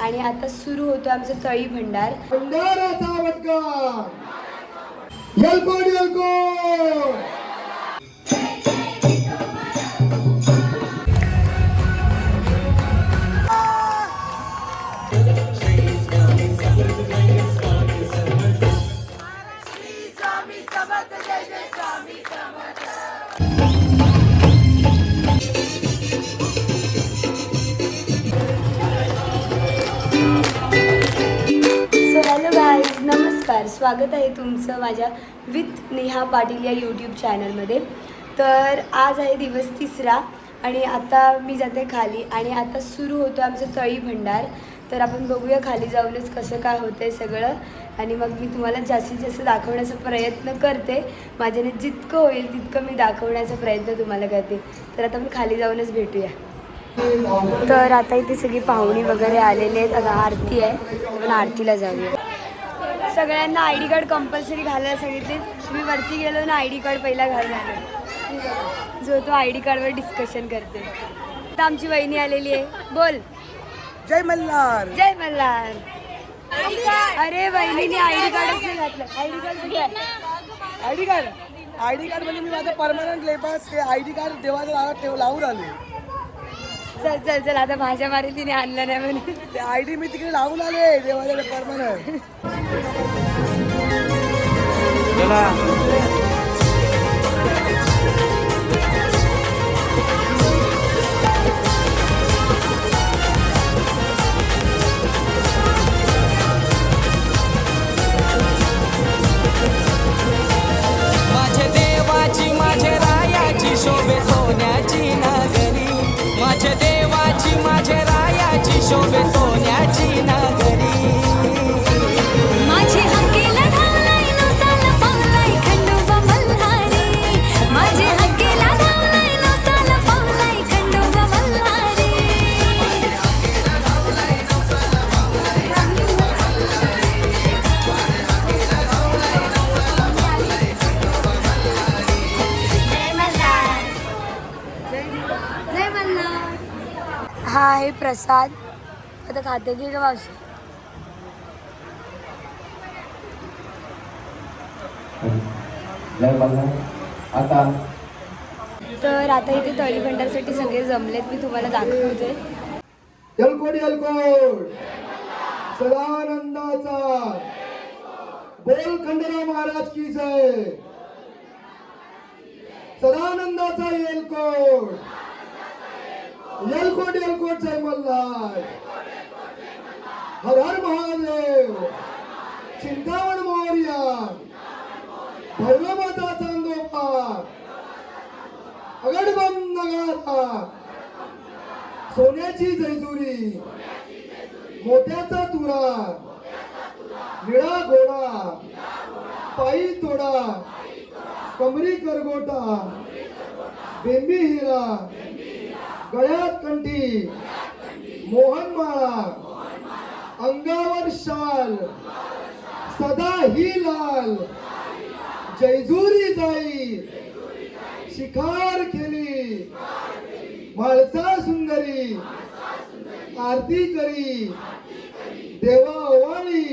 आणि आता सुरू होतो आमचं तळी भंडार. भंडाराचा नमस्कार. स्वागत आहे तुमचं माझ्या विथ नेहा पाटील या यूट्यूब चॅनलमध्ये तर आज आहे दिवस तिसरा आणि आता मी जाते खाली आणि आता सुरू होतो आमचं तळी भंडार. तर आपण बघूया खाली जाऊनच कसं काय होतं आहे सगळं. आणि मग मी तुम्हाला जास्तीत जास्त दाखवण्याचा प्रयत्न करते. माझ्याने जितकं होईल तितकं मी दाखवण्याचा प्रयत्न तुम्हाला करते. तर आता मी खाली जाऊनच भेटूया. तर आता इथे सगळी पाहुणी वगैरे आलेले आहेत. आता आरती आहे. आपण आरतीला जाऊया. सगळ्यांना आय डी कार्ड कंपल्सरी घालायला सांगितले. तुम्ही वरती गेलो ना आय डी कार्ड पहिला घालणार जो तो आय डी कार्डवर डिस्कशन करते आता आमची वहिनी आलेली आहे. बोल. जय मल्हार. जय मल्हार. अरे वहिनीने आय डी कार्डच नाही घातलं. आय डी कार्ड कुठे आहे? I D card. I D card म्हणजे मी माझं परमनंट लेपास ते आय डी कार्ड देवाच्या दारात ठेव लावून आलो. चल चल चल आता भाषा मारी तिने आणलं नाही म्हणे ते आय डी मी तिकडे लावून आले देवाच्या परमनंट. हा आहे प्रसाद. आता खाते की मावशी? आता. तर आता इथे तळी भंडारसाठी सगळे जमलेत मी तुम्हाला दाखवते. यलकोड यलकोड सदानंदाचा. बोल खंडेराव महाराज की जय. सदानंदाचा येलकोड येलकोट एलकोट जय मल्हार. हर हर महादेव. चिंतामण मोर्या. भैरवाचा चांदोपा अगडबम नगारा सोन्याची जैजुरी मोत्याचा तुरा. निळा घोडा. पायी तोडा. कमरी करगोटा. बेंबी हिरा. गळ्यात कंठी मोहनमाळा अंगावर शाल सदा ही लाल जैजुरी जाई शिखार केली माळसा सुंदरी आरती करी देवा ओवाळी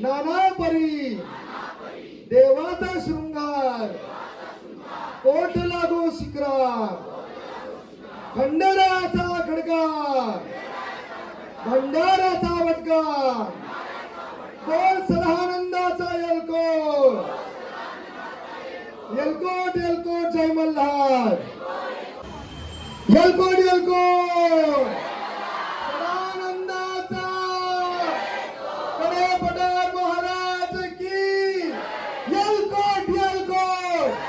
नाना परी देवाचा शृंगार कोट लागो शिखरा खंडराचा खडका भंडाराचा वटका कोण सदानंदाचा यलको यलकोट यलकोट जय मल्हार. यलको येलकोट सदानंदाचा कडे पठार महाराज की येलकोट येलकोट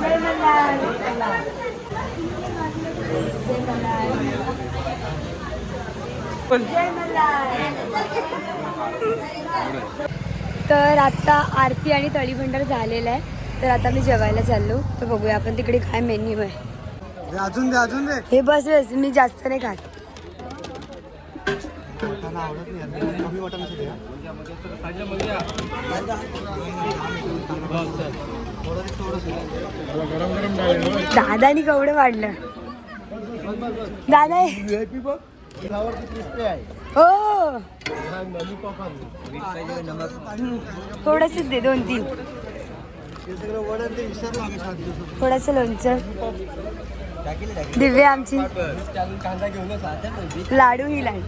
जय मल्हार जय मल्हार मल्हार तर आता आरती आणि तळी भंडार झालेला आहे. तर आता मी जेवायला चाललो. तर बघूया आपण तिकडे काय मेन्यू आहे. अजून दे अजून दे. हे बस बस मी जास्त नाही खात. दादानी केवढं वाढलं. दादा हो. थोडंसंच दे दोन तीन. थोडस लोणचं. दिव्या आमची. घेऊनच लाडू ही लाडू.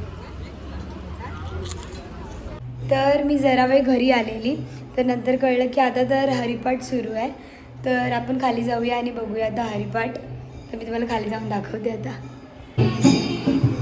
तर मी जरा वेळ घरी आलेली. तर नंतर कळलं की आता तर हरिपाठ सुरू आहे. तर आपण खाली जाऊया आणि बघूया आता हरिपाठ. तर मी तुम्हाला खाली जाऊन दाखवते आता.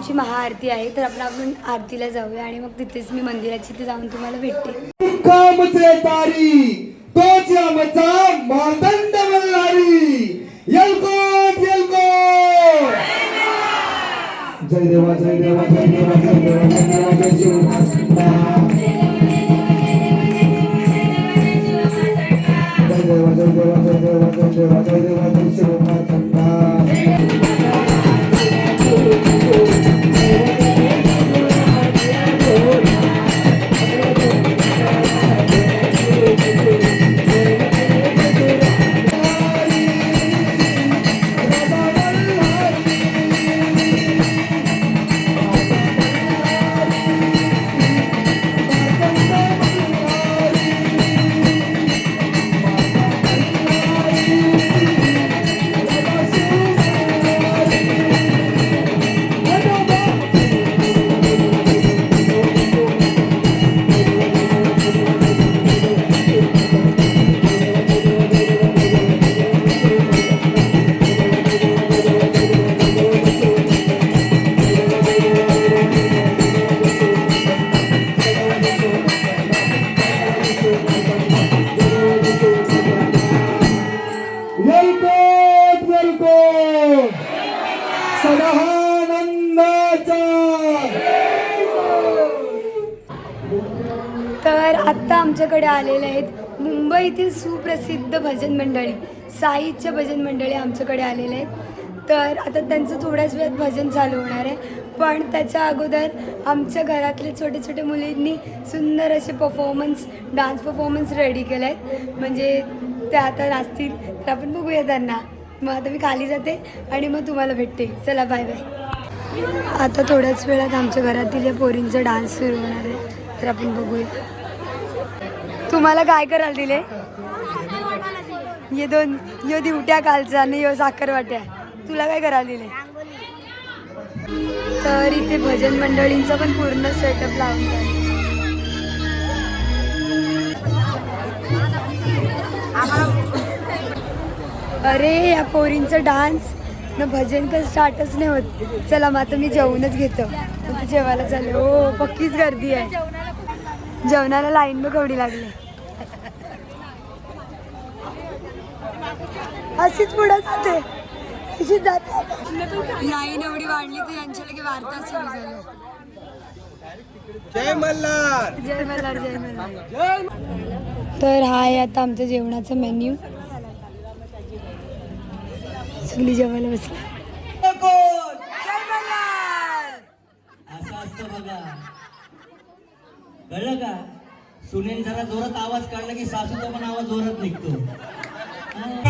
आमची महाआरती आहे तर आपण आपण आरतीला जाऊया आणि मग तिथेच मी मंदिराची तिथे जाऊन तुम्हाला भेटते कामचे तारी तोच आमचा मार्दंड मल्हारी यलकोट यलकोट जय देवा जय देवा जय देवा जय देवा जय देवा जय शिवमाता पुण्यातील सुप्रसिद्ध भजन मंडळी साईच्या भजन मंडळी आमच्याकडे आलेले आहेत. तर आता त्यांचं थोड्याच वेळात भजन चालू होणार आहे. पण त्याच्या अगोदर आमच्या घरातले छोटे छोटे मुलींनी सुंदर असे परफॉर्मन्स डान्स परफॉर्मन्स रेडी केले आहेत म्हणजे ते आता नाचतील. तर आपण बघूया त्यांना. मग आता मी खाली जाते आणि मग तुम्हाला भेटते. चला बाय बाय आता थोड्याच वेळात आमच्या घरातील या पोरींचा डान्स सुरू होणार आहे. तर आपण बघूया. तुम्हाला काय करायला दिले? ये दोन यो दिवट्या कालचा आणि यो साखर वाट्या तुला काय करायला दिले तर इथे भजन मंडळींचा पण पूर्ण सेटअप लावून अरे या पोरींचा डान्स न भजन तर स्टार्टच नाही होत. चला मग आता मी जेवणच घेतो. जेवायला चालेल हो पक्कीच गर्दी आहे. जेवणाला लाईन बघ केवढी लागली. अशीच पुढे जाते. अशीच जाते. लाईन एवढी वाढली तर यांच्या लगे वार्ता सुरू झाली. जय मल्हार. जय मल्हार जय मल्हार. तर हा आहे आता आमच्या जेवणाचा मेन्यू. सगळी जेवायला बसली. असं असतं बघा. कळलं का? सुनेन जरा जोरात आवाज काढला की सासूचा पण आवाज जोरात निघतो. श्री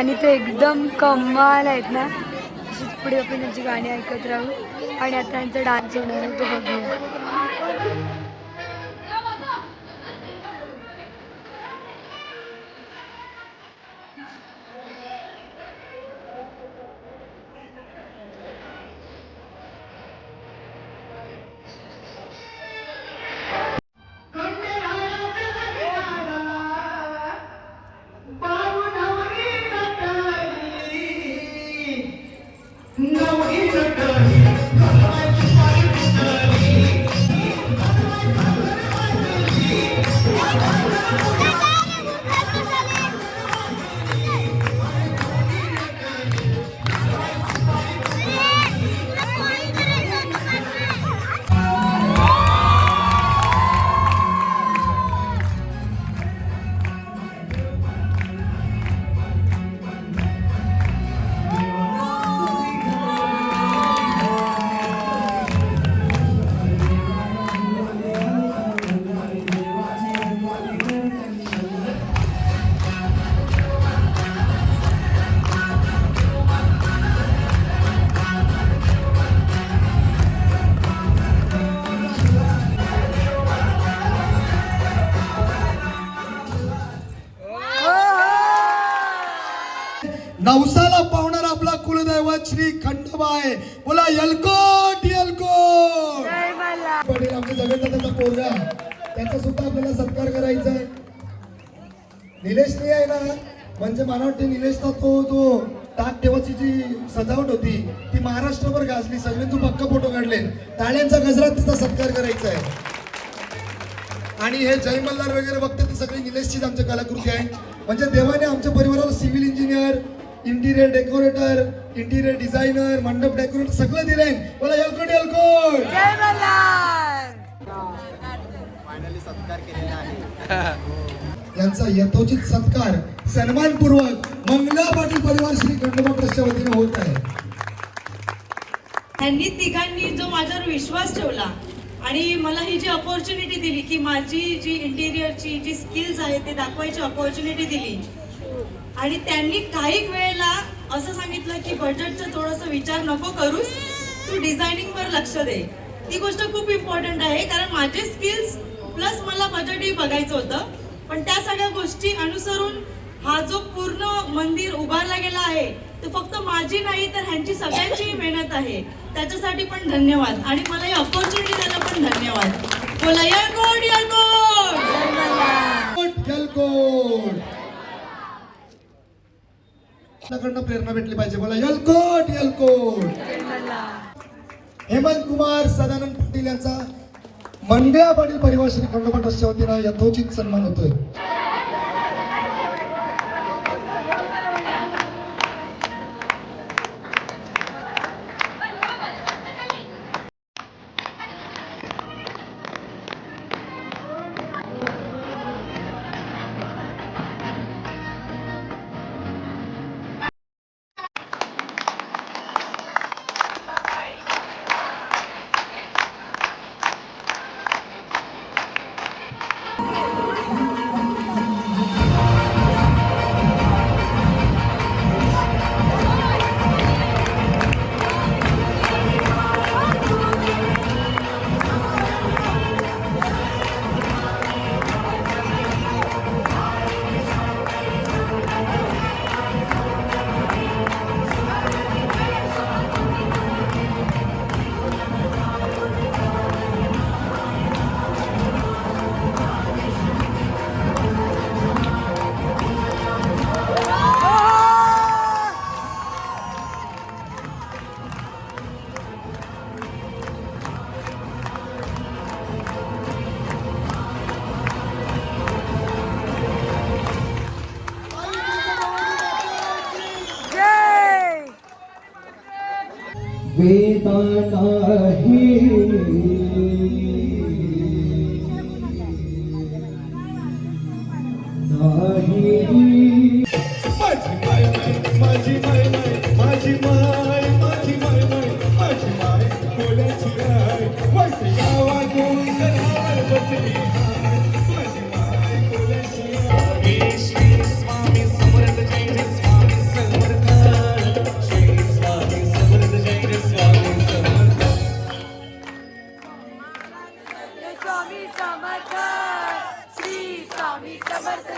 गाणी तर एकदम कमाल आहेत ना. तशीच पुढे आपण त्यांची गाणी ऐकत राहू. आणि आता त्यांचा डान्स होणार आहे तो बघूया जगन्नाथाचा त्याचा सुद्धा आपल्याला सत्कार करायचा आहे निलेश आहे ना? म्हणजे मला वाटते निलेशचा तो जो टाक ठेवाची जी सजावट होती ती महाराष्ट्रभर गाजली. सगळ्यांचे पक्क फोटो काढले टाळ्यांचा गजरात तिचा सत्कार करायचा आहे आणि हे जय मल्हार वगैरे बघते ते सगळी निलेशचीच आमची कलाकृती आहे म्हणजे देवाने आमच्या परिवाराला civil engineer interior decorator interior designer मंडप डेकोरेटर सगळं दिलंय. बोला यलकोट यलकोट जय मल्हार यांचा यथोचित सत्कार सन्मानपूर्वक मंगला पाटील परिवार श्री खंडोबा ट्रस्टच्या वतीने होत आहे. त्यांनी तिघांनी जो माझ्यावर विश्वास ठेवला आणि मला ही जी अपॉर्च्युनिटी दिली की माझी जी इंटिरियरची जी स्किल्स आहे ते दाखवायची अपॉर्च्युनिटी दिली. आणि त्यांनी काही वेळेला असं सांगितलं की बजेटचं थोडंसं विचार नको करूस तू डिझायनिंगवर लक्ष दे. ती गोष्ट खूप इम्पॉर्टंट आहे कारण माझे स्किल्स प्लस मला बजेटही बघायचं होतं. पण त्या सगळ्या गोष्टी अनुसरून हा जो पूर्ण मंदिर उभारला गेला आहे तो फक्त माझी नाही तर ह्यांची सगळ्यांचीही मेहनत आहे. त्याच्यासाठी पण धन्यवाद. आणि मला ही ऑपॉर्च्युनिटी द्यायला पण धन्यवाद. बोला या गोड या गोड आपल्याकडनं प्रेरणा भेटली पाहिजे. बोला यलकोट यलकोट हेमंत कुमार सदानंद पाटील यांचा मंगळा पाटील परिवार श्री खंडोबा ट्रस्टच्या वतीनं यथोचित सन्मान होतोय. नहीं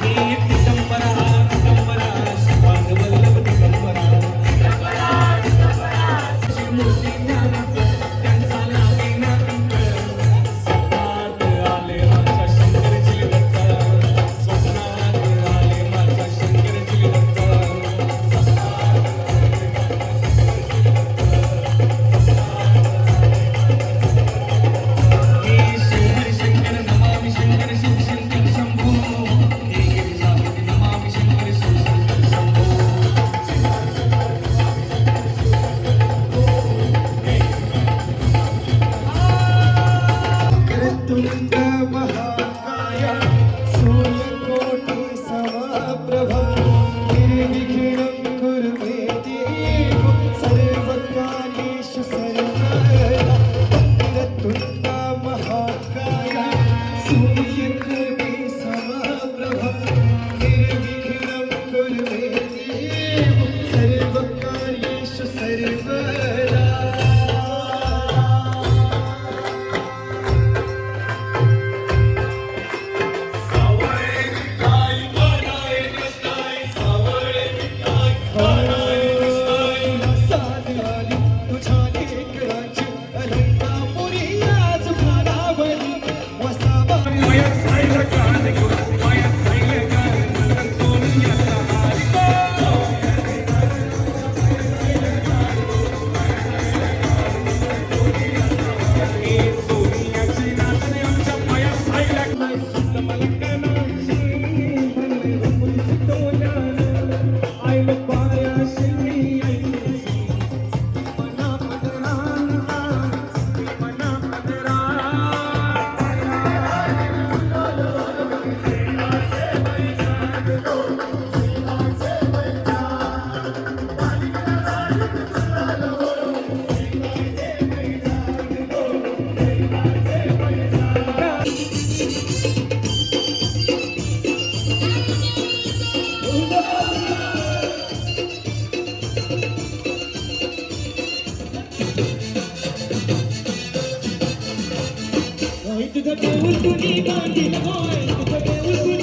कीर्ति संपरा Thank you. I the devil with the knee, but he's the.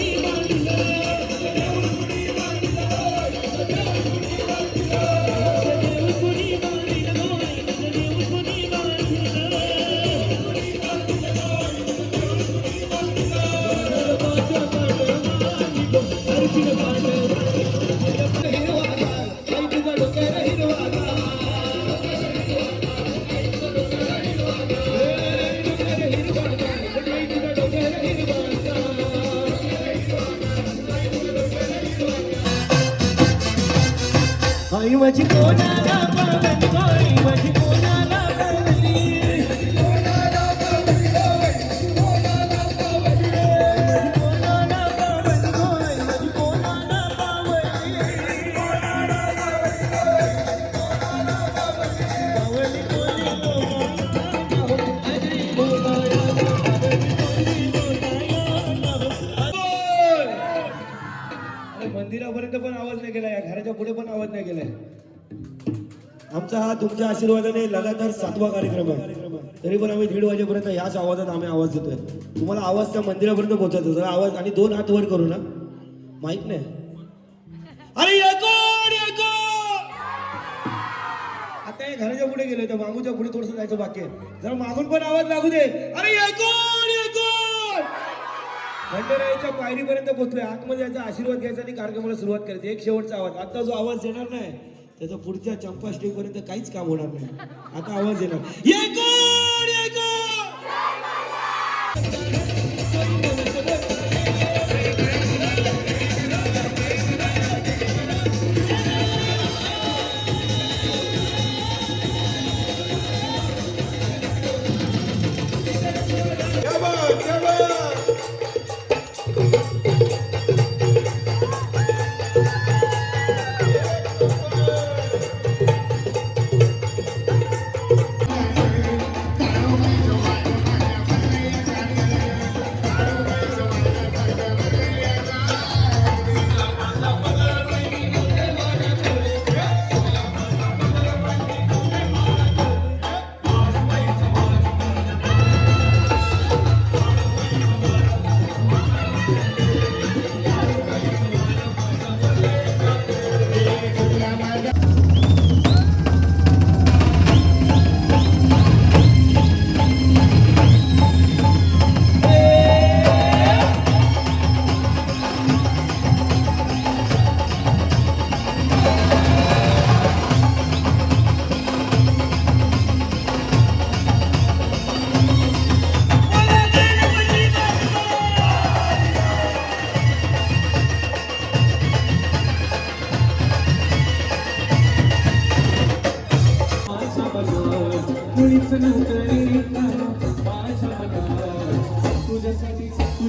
कोणाला पावली तुमच्या आशीर्वादाने लगातार सातवा कार्यक्रम आहे. तरी पण आम्ही दीड वाजेपर्यंत ह्याच आवाजात आम्ही आवाज देतोय. तुम्हाला आवाज त्या मंदिरापर्यंत पोहोचायचा जरा आवाज आणि दोन हात वर करू ना. माहीत नाही अरे आता हे घराच्या पुढे गेलोय तर मागूच्या पुढे थोडस जायचं बाकी आहे. जरा मागून पण आवाज लागू दे. अरे येकोड, पायरीपर्यंत पोहोचलोय. आतमध्ये याचा आशीर्वाद घ्यायचा आणि कार्यक्रमाला सुरुवात करायची. एक शेवटचा आवाज. आता जो आवाज येणार नाही त्याचा पुढच्या चंपाष्टीपर्यंत काहीच काम होणार नाही. आता आवाज येणार.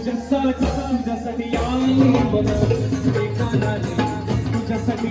तुझ्यासाठी तुझ्यासाठी आई बन एका तुझ्यासाठी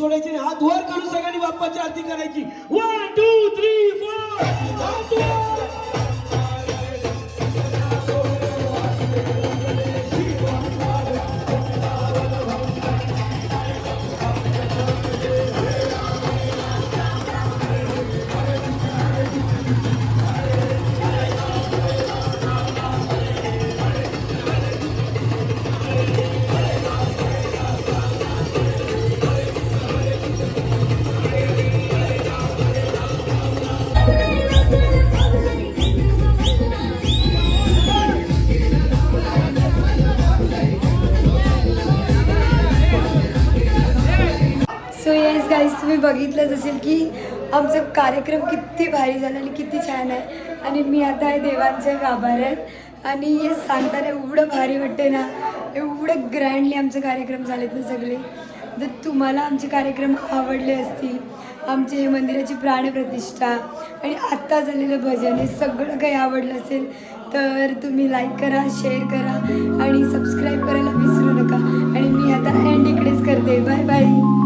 सोडायची आणि हात वर काढून सगळ्यांनी बाप्पाची आरती करायची. तुम्ही बघितलंच असेल की आमचा कार्यक्रम किती भारी झाला आणि किती छान आहे. आणि मी आता हे देवांचे गाभार आहेत आणि हे सांगताना एवढं भारी वाटते ना एवढं ग्रँडली आमचे कार्यक्रम झालेत ना सगळे. जर तुम्हाला आमचे कार्यक्रम आवडले असतील आमचे हे मंदिराची प्राणप्रतिष्ठा आणि आत्ता झालेलं भजन हे सगळं काही आवडलं असेल तर तुम्ही लाईक करा शेअर करा आणि सबस्क्राईब करायला विसरू नका. आणि मी आता एंड इकडेच करते. Bye bye